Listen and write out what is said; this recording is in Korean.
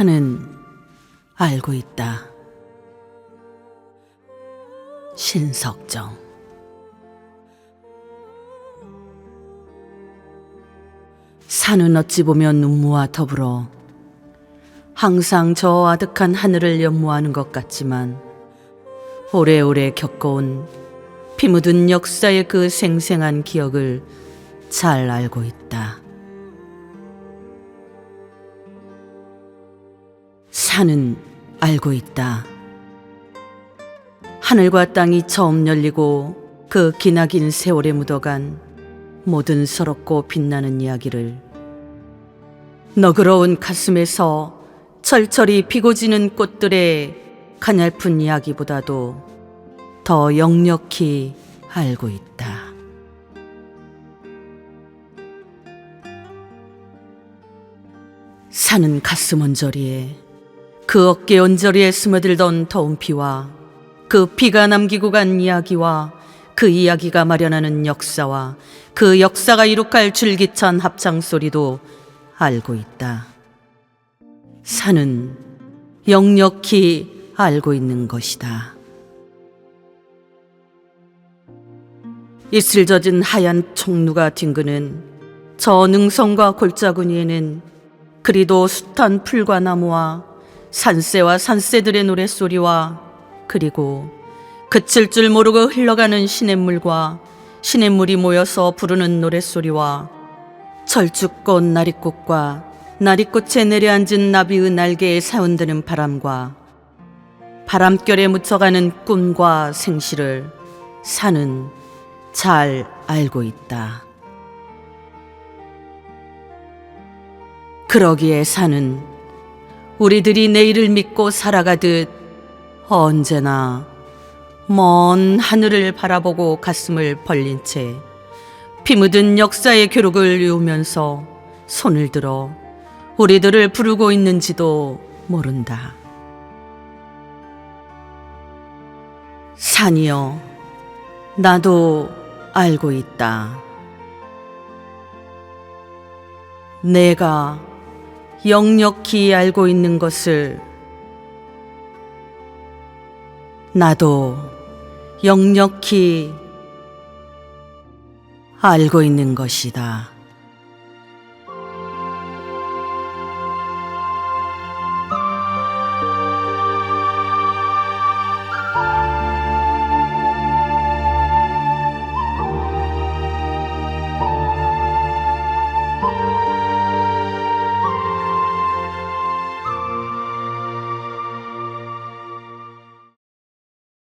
산은 알고 있다. 신석정. 산은 어찌 보면 눈무와 더불어 항상 저 아득한 하늘을 연모하는 것 같지만 오래오래 겪어온 피 묻은 역사의 그 생생한 기억을 잘 알고 있다. 산은 알고 있다. 하늘과 땅이 처음 열리고 그 기나긴 세월에 묻어간 모든 서럽고 빛나는 이야기를 너그러운 가슴에서 철철이 피고 지는 꽃들의 가냘픈 이야기보다도 더 역력히 알고 있다. 산은 가슴 언저리에 그 어깨 언저리에 스며들던 더운 피와 그 피가 남기고 간 이야기와 그 이야기가 마련하는 역사와 그 역사가 이룩할 줄기찬 합창 소리도 알고 있다. 산은 역력히 알고 있는 것이다. 이슬 젖은 하얀 총루가 뒹그는 저 능선과 골짜구니에는 그리도 숱한 풀과 나무와 산새와 산새들의 노랫소리와 그리고 그칠 줄 모르고 흘러가는 시냇물과 시냇물이 모여서 부르는 노랫소리와 철쭉꽃 나리꽃과 나리꽃에 내려앉은 나비의 날개에 사운드는 바람과 바람결에 묻혀가는 꿈과 생시를 산은 잘 알고 있다. 그러기에 산은 우리들이 내일을 믿고 살아가듯 언제나 먼 하늘을 바라보고 가슴을 벌린 채 피 묻은 역사의 교록을 외우면서 손을 들어 우리들을 부르고 있는지도 모른다. 산이여, 나도 알고 있다. 내가 역력히 알고 있는 것을 나도 역력히 알고 있는 것이다.